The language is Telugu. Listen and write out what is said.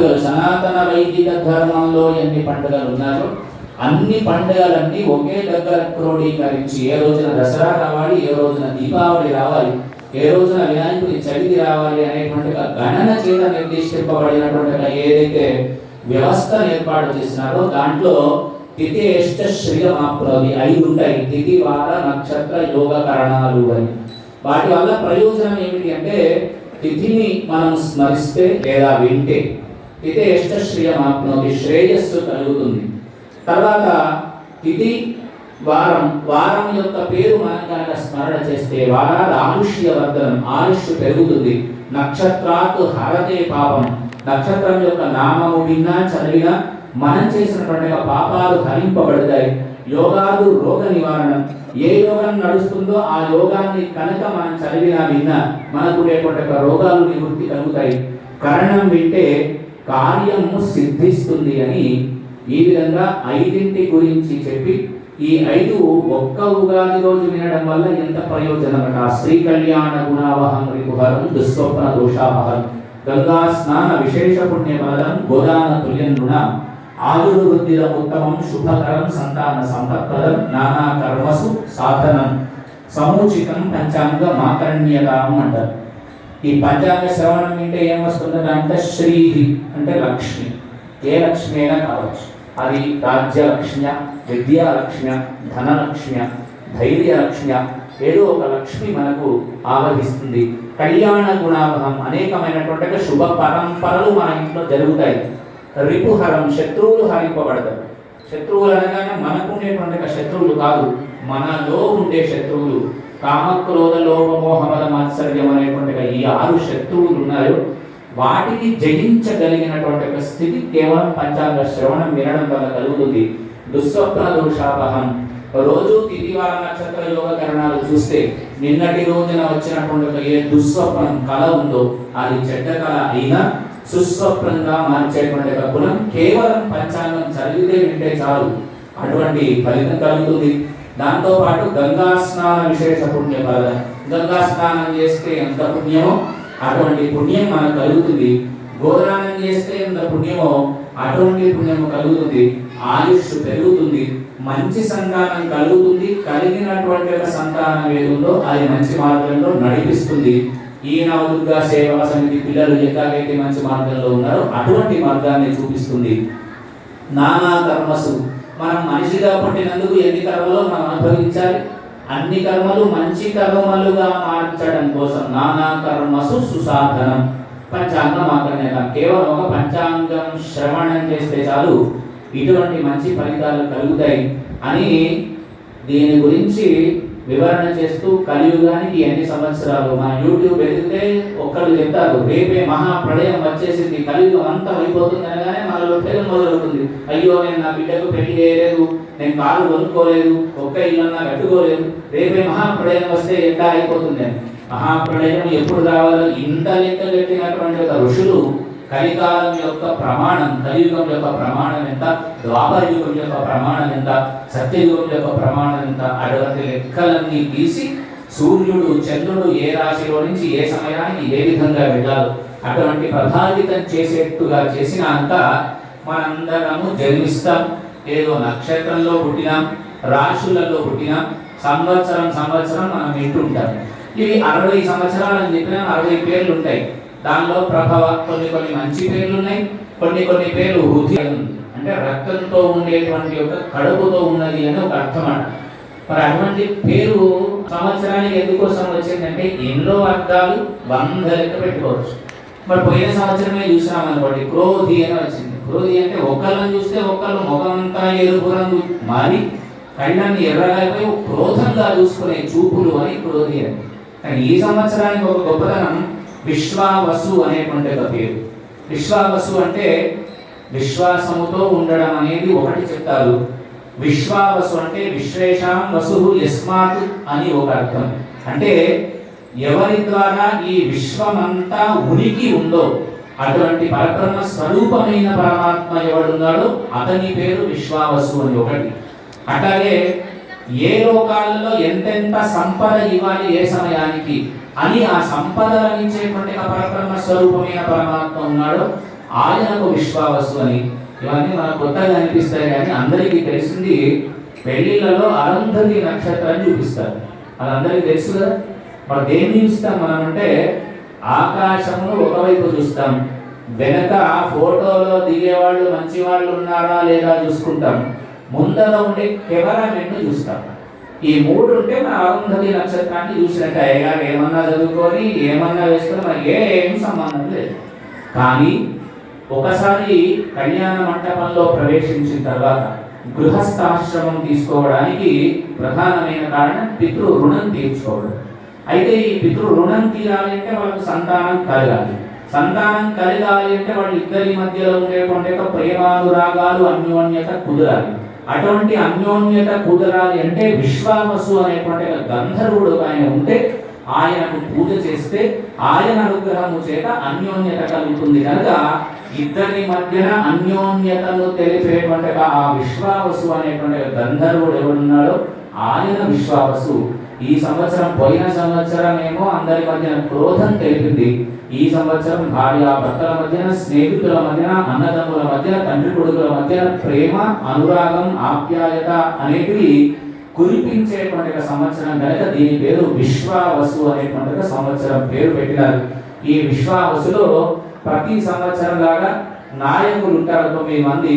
సనాతన వైదిక ధర్మంలో ఎన్ని పండుగలు ఉన్నారో అన్ని పండుగలన్నీ ఒకే దగ్గర క్రోడీకరించి ఏ రోజున దసరా రావాలి ఏ రోజున దీపావళి రావాలి ఏ రోజున వినాయకుడి చవితి రావాలి అనేటువంటి గణన చేత నిర్దేశింపబడినటువంటి ఏదైతే వ్యవస్థను ఏర్పాటు చేసినారో దాంట్లో తిథి ఎష్ట శ్రీయమాప్రోది ఐదు ఉంటాయి. తిథి వార నక్షత్ర యోగ కరణాలు అని. వాటి వల్ల ప్రయోజనం ఏమిటి అంటే తిథిని మనం స్మరిస్తే లేదా వింటే తిథి ఎష్ట శ్రేయమాప్నోతి శ్రేయస్సు కలుగుతుంది. తర్వాత తిథి వారం వారం యొక్క పేరు మనం స్మరణ చేస్తే వారాల ఆయుష్య వర్ధనం ఆయుష్ పెరుగుతుంది. నక్షత్రాత్ హరతే పాపం. నక్షత్రం యొక్క నామము విన్నా చదివినా మనం చేసినటువంటి పాపాలు హరింపబడతాయి యోగాలు రోగ నివారణం. ఏ యోగం నడుస్తుందో ఆ యోగాన్ని కనుక మనం చదివినా విన్నా మనకు ఉండేటువంటి రోగాలు నివృత్తి కలుగుతాయి. కరణం వింటే కార్యము సిద్ధిస్తుంది అని ఈ విధంగా ఐదింటి గురించి చెప్పి ఈ ఐదు ఒక్క ఉగాది రోజు వినడం వల్ల ఎంత ప్రయోజనమట శ్రీ కళ్యాణ గుణావహం రిపుహరం దుస్వప్న దోషావహం గంగా స్నాన విశేష పుణ్యఫలం గోదాన తుల్యం రుణ ఆయుర్ ఉత్తమం శుభకరం సంతాన సంపత్పదం నానా కర్మసు సాధనం సముచితం పంచాంగ మాకరణ్యతాం అంటారు. ఈ పంచాంగ శ్రవణం వింటే ఏమొస్తుందంటే అంటే శ్రీహి అంటే లక్ష్మి. ఏ లక్ష్మి అయినా కావచ్చు. అది రాజ్యలక్ష్మ్య విద్యాలక్ష్మ్య ధనలక్ష్మ్య ధైర్యలక్ష్మ్య ఏదో ఒక లక్ష్మి మనకు ఆవహిస్తుంది. కళ్యాణ గుణాభం అనేకమైనటువంటి శుభ పరంపరలు మన ఇంట్లో జరుగుతాయి. రిపుహరం శత్రువులు హరింపబడతారు. శత్రువులు అనగానే మనకు ఉండేటువంటి శత్రువులు కాదు మనలో ఉండే శత్రువులు. కామక్రోధ లోభ మోహమద మాత్సర్యం అనేటువంటి ఈ ఆరు శత్రువులు ఉన్నాయో వాటిని జయించగలిగినటువంటి ఒక స్థితి కేవలం పంచాంగ శ్రవణం వినడం వల్ల కలుగుతుంది. దుస్వప్న దోషాపహం రోజు తిరివార నక్షత్ర యోగ కరణాలు చూస్తే నిన్నటి రోజున వచ్చినటువంటి ఏ దుస్వప్నం కళ ఉందో అది చెడ్డ కళ అయినా సుస్వప్నంగా మార్చేటువంటి ఒక గుణం కేవలం పంచాంగం చదివితే వింటే చాలు. అటువంటి ఫలితం కలుగుతుంది. దాంతోపాటు గంగా స్నాన విశేష పుణ్య ఫల గంగా స్నానం చేస్తే ఎంత పుణ్యమో అటువంటి పుణ్యం మనకు కలుగుతుంది. గోదానం చేస్తే ఎంత పుణ్యమో అటువంటి పుణ్యము కలుగుతుంది. ఆయుష్ పెరుగుతుంది. మంచి సంతానం కలుగుతుంది. కలిగినటువంటి ఒక సంతానం ఏదుందో అది మంచి మార్గంలో నడిపిస్తుంది. ఈయన దుర్గా సేవా సమితి పిల్లలు ఎలాగైతే మంచి మార్గంలో ఉన్నారో అటువంటి మార్గాన్ని చూపిస్తుంది. నానా కర్మసు. మనం మనిషిగా పుట్టినందుకు ఎన్ని కర్మలు మనం అనుభవించాలి? అన్ని కర్మలు మంచి కర్మలుగా మార్చడం కోసం నానా కర్మసు సుసాధనం. పంచాంగం మాత్రమే కాదు కేవలం ఒక పంచాంగం శ్రవణం చేస్తే చాలు ఇటువంటి మంచి ఫలితాలు కలుగుతాయి అని దీని గురించి వివరణ చేస్తూ కలియుగానికి ఎన్ని సంవత్సరాలు? మన యూట్యూబ్ ఎదిగితే ఒక్కరు చెప్తారు రేపే మహాప్రళయం వచ్చేసింది కలియుగం అంతా అయిపోతుంది అనగానే మనలో పేరు మొదలవుతుంది. అయ్యో నేను నా బిడ్డకు పెళ్ళి చేయలేదు నేను కాలు కొనుక్కోలేదు ఒక్క నా కట్టుకోలేదు రేపే మహాప్రళయం వస్తే ఎట్లా అయిపోతుంది అని. మహాప్రళయం ఎప్పుడు రావాలో ఇంత లెక్క కట్టినటువంటి ఒక ఋషులు కలికాలం యొక్క ప్రమాణం కలియుగం యొక్క ప్రమాణం ఎంత ద్వాపర యుగం యొక్క ప్రమాణం ఎంత సత్యయుగం యొక్క ప్రమాణం ఎంత అటువంటి లెక్కలన్నీ తీసి సూర్యుడు చంద్రుడు ఏ రాశిలో నుంచి ఏ సమయానికి ఏ విధంగా వెళ్ళాలో అటువంటి ప్రభావితం చేసేట్టుగా చేసినాక మనందరము జన్మిస్తాం. ఏదో నక్షత్రంలో పుట్టినాం రాశులలో పుట్టినాం సంవత్సరం సంవత్సరం మనం వింటుంటాం ఇవి అరవై సంవత్సరాలు చెప్పిన అరవై పేర్లు ఉంటాయి. దానిలో ప్రభవ కొన్ని కొన్ని మంచి పేర్లు ఉన్నాయి కొన్ని కొన్ని పేర్లు హృదయం అంటే రక్తంతో ఉండేటువంటి ఒక కడుపుతో ఉన్నది అని ఒక అర్థం అంట మరి అటువంటి పేరు సంవత్సరానికి ఎందుకోసం వచ్చిందంటే ఎన్నో అర్థాలు వంద లెక్క పెట్టుకోవచ్చు. మరి పోయిన సంవత్సరమే చూసినాం అనుకోండి క్రోధి అని వచ్చింది. రోజు అంటే ఒకళ్ళని చూస్తే ఒకళ్ళు ముఖమంతా ఎరుపు రంగు. మారి కళ్ళని ఎర్రగాయిపోయి క్రోధంగా చూసుకునే చూపులు అని క్రోధి అని. కానీ ఈ సంవత్సరానికి ఒక గొప్పతనం విశ్వావసు అనేటువంటి ఒక పేరు. విశ్వావసు అంటే విశ్వాసముతో ఉండడం అనేది ఒకటి చెప్తారు. విశ్వావసు అంటే విశ్వేషాం వసు యస్మాత్ అని ఒక అర్థం. అంటే ఎవరి ద్వారా ఈ విశ్వమంతా ఉనికి ఉందో అటువంటి పరబ్రహ్మ స్వరూపమైన పరమాత్మ ఎవడున్నాడో అతని పేరు విశ్వావసు అని ఒకటి. అట్లాగే ఏ లోకాలలో ఎంతెంత సంపద ఇవ్వాలి ఏ సమయానికి అని ఆ సంపదలను ఇచ్చేటువంటి ఆ పరబ్రహ్మ స్వరూపమైన పరమాత్మ ఉన్నాడో ఆయనకు విశ్వావసు అని. ఇవన్నీ మనకు కొత్తగా అనిపిస్తాయి కానీ అందరికీ తెలిసింది పెళ్ళిళ్ళలో అరుంధతి నక్షత్రాన్ని చూపిస్తారు. అది అందరికీ తెలుసు కదా? మరి దేన్ని చూస్తాం మనం అంటే ఆకాశమును ఒకవైపు చూస్తాం. వెనక ఫోటోలో దిగేవాళ్ళు మంచి వాళ్ళు ఉన్నారా లేదా చూసుకుంటాం. ముందర ఉండే కెమెరామెన్ చూస్తాం. ఈ మూడు ఉంటే మన అరుంధతి నక్షత్రాన్ని చూసినట్టు అయ్యగారు ఏమన్నా చదువుకొని ఏమన్నా వేసుకొని మనకి ఏం సంబంధం లేదు. కానీ ఒకసారి కళ్యాణ మంటపంలో ప్రవేశించిన తర్వాత గృహస్థాశ్రమం తీసుకోవడానికి ప్రధానమైన కారణం పితృ రుణం తీర్చుకోవడం. అయితే ఈ పితృ రుణం తీరాలి అంటే వాళ్ళకు సంతానం కలగాలి. సంతానం కలగాలి అంటే వాళ్ళ ఇద్దరి మధ్యలో ఉండేటువంటి యొక్క ప్రేమానురాగాలు అన్యోన్యత కుదరాలి. అటువంటి అన్యోన్యత కుదరాలి అంటే విశ్వావసు అనేటువంటి గంధర్వుడు ఆయన ఉంటే ఆయనకు పూజ చేస్తే ఆయన అనుగ్రహము చేత అన్యోన్యత కలుగుతుంది కనుక ఇద్దరి మధ్యన అన్యోన్యతను తెలిపేటువంటి ఆ విశ్వావసు అనేటువంటి ఒక గంధర్వుడు ఎవరున్నాడో ఆయన విశ్వావసు. ఈ సంవత్సరం పోయిన సంవత్సరం ఏమో అందరి మధ్యన క్రోధం తెలిపింది. ఈ సంవత్సరం భార్య భర్తల మధ్యన స్నేహితుల మధ్యన అన్నదమ్ముల మధ్యన తండ్రి కొడుకుల మధ్యన ప్రేమ అనురాగం ఆప్యాయత అనేటివి కురిపించేటువంటి సంవత్సరం కనుక దీని పేరు విశ్వావసు అనేటువంటి సంవత్సరం పేరు పెట్టినారు. ఈ విశ్వావసులో ప్రతి సంవత్సరం లాగా నాయకులు ఉంటారు తొమ్మిది మంది